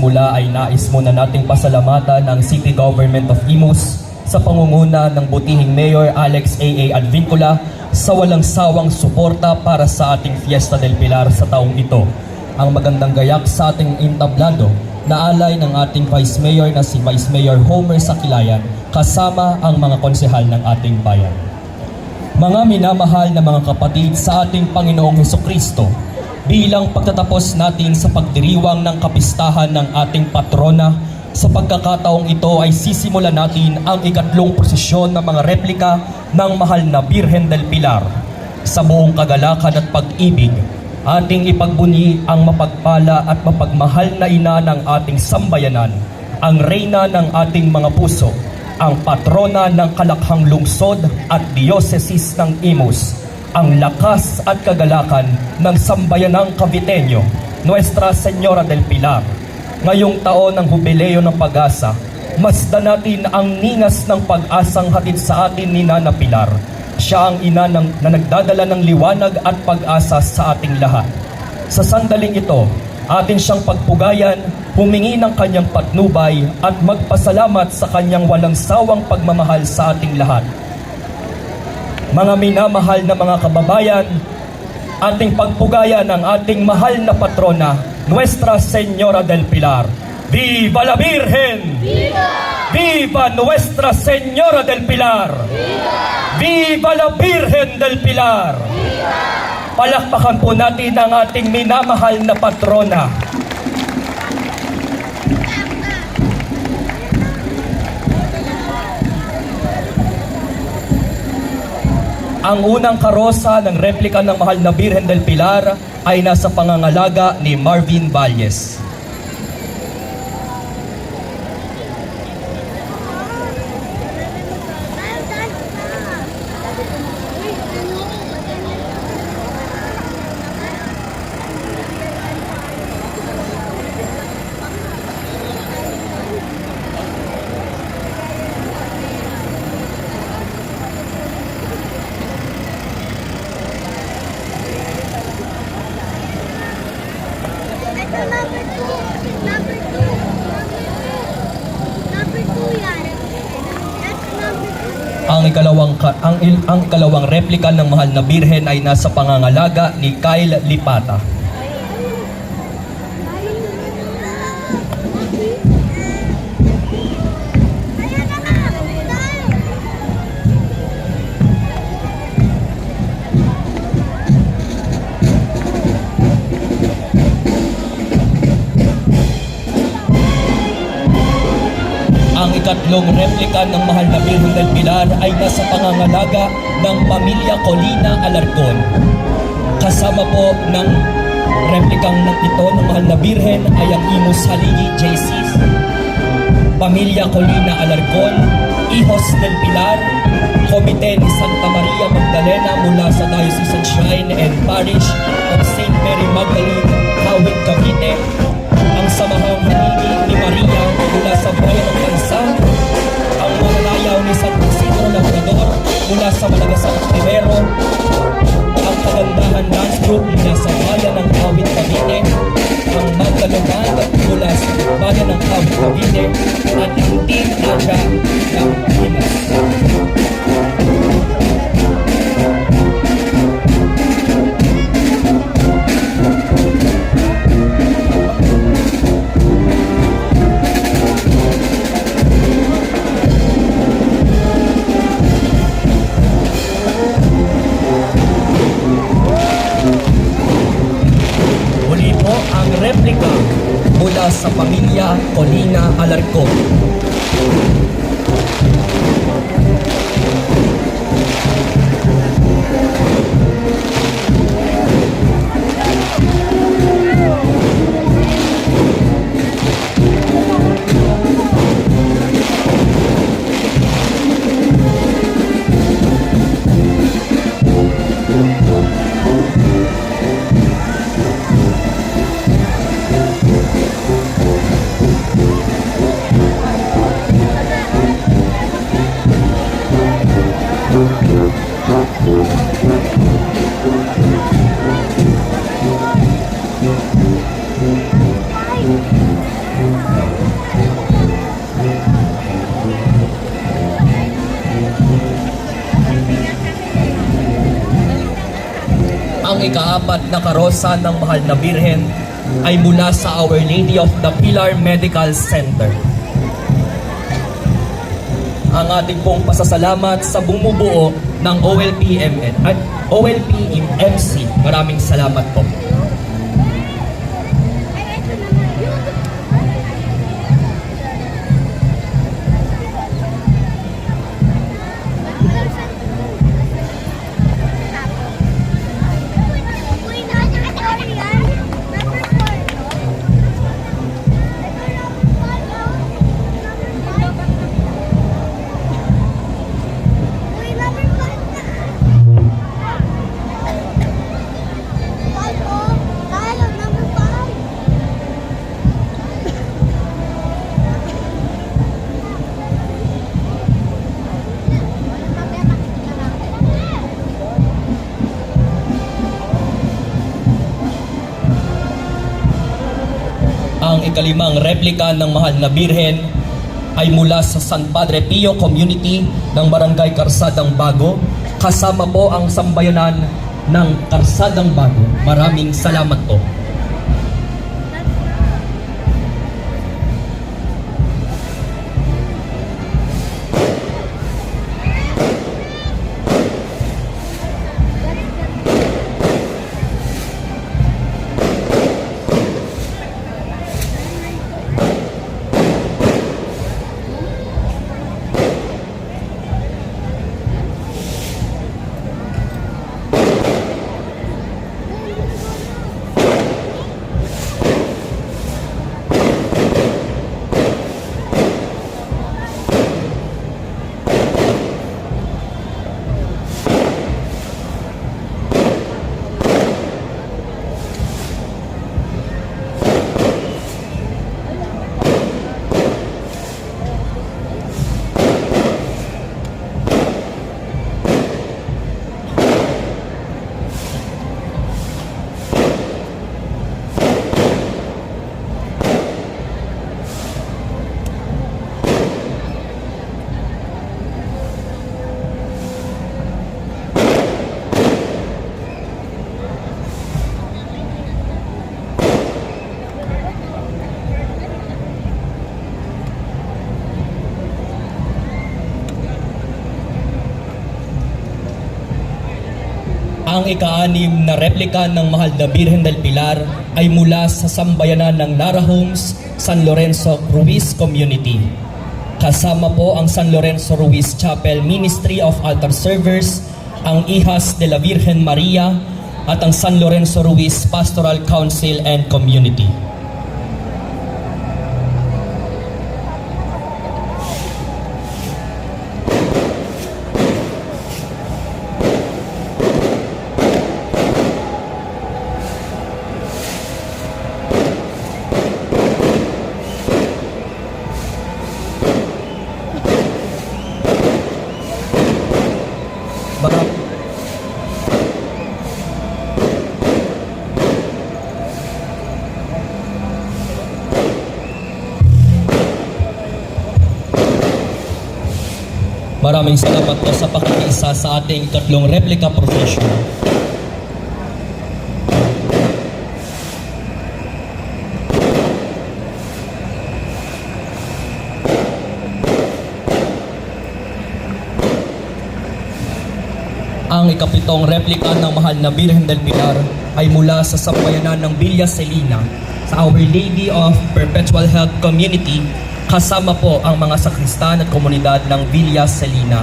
pagsisimula ay nais muna nating pasalamatan ang City Government of Imus sa pangunguna ng butihing Mayor Alex A.A. Advincula sa walang sawang suporta para sa ating Fiesta del Pilar sa taong ito. Ang magandang gayak sa ating intablado na alay ng ating Vice Mayor na si Vice Mayor Homer Sakilayan kasama ang mga konsehal ng ating bayan. Mga minamahal na mga kapatid sa ating Panginoong Heso Kristo, bilang pagtatapos natin sa pagdiriwang ng kapistahan ng ating patrona, sa pagkakataong ito ay sisimulan natin ang ikatlong prosesyon ng mga replika ng mahal na Birhen del Pilar. Sa buong kagalakan at pag-ibig, ating ipagbunyi ang mapagpala at mapagmahal na ina ng ating sambayanan, ang reyna ng ating mga puso, ang patrona ng kalakhang lungsod at diocesis ng Imus, ang lakas at kagalakan ng sambayanang Caviteño, Nuestra Señora del Pilar. Ngayong taon ng Jubileo ng Pag-asa, masdan natin ang ningas ng pag-asang hatid sa atin ni Nana Pilar. Siya ang ina ng, na nagdadala ng liwanag at pag-asa sa ating lahat. Sa sandaling ito, atin siyang pagpugayan, humingi ng kanyang patnubay at magpasalamat sa kanyang walang sawang pagmamahal sa ating lahat. Mga minamahal na mga kababayan, ating pagpugayan ang ating mahal na patrona, Nuestra Señora del Pilar. Viva la Virgen! Viva! Viva Nuestra Señora del Pilar! Viva! la Virgen del Pilar! Viva! Palakpakan po natin ang ating minamahal na patrona. Ang unang karosa ng replika ng mahal na Birhen del Pilar ay nasa pangangalaga ni Marvin Valles. Ikalawang ka- ang, ang ikalawang replika ng mahal na Birhen ay nasa pangangalaga ni Kyle Lipata. Ikatlong replika ng mahal na Birhen del Pilar ay nasa pangangalaga ng pamilya Colina Alarcon. Kasama po ng replikang ng ito ng mahal na Birhen ay ang Imus Haligi JCs, Pamilya Colina Alarcon, Hijos del Pilar, Komite ni Santa Maria Magdalena mula sa Diocesan Shrine and Parish of St. Mary Magdalene, Hawit, Cavite, ang Samahang mula sa Malagasang Rivero, ang Colina Alarcon. Ikaapat na karosa ng mahal na Birhen ay mula sa Our Lady of the Pilar Medical Center. Ang ating pong pasasalamat sa bumubuo ng OLPMN at OLPMC. Maraming salamat po. Ikalimang replika ng mahal na Birhen ay mula sa San Padre Pio Community ng Barangay Karsadang Bago. Kasama po ang sambayanan ng Karsadang Bago. Maraming salamat po. Ang ika-anim na replika ng mahal na Birhen del Pilar ay mula sa sambayanan ng Nara Homes, San Lorenzo Ruiz Community. Kasama po ang San Lorenzo Ruiz Chapel Ministry of Altar Servers, ang Ihas de la Virgen Maria, at ang San Lorenzo Ruiz Pastoral Council and Community. Maraming salamat po sa pakikiisa sa ating tatlong replica procession. Ang ikapitong replika ng mahal na Birhen del Pilar ay mula sa sambayanan ng Villa Celina sa Our Lady of Perpetual Health Community kasama po ang mga sakristan at komunidad ng Villa Celina.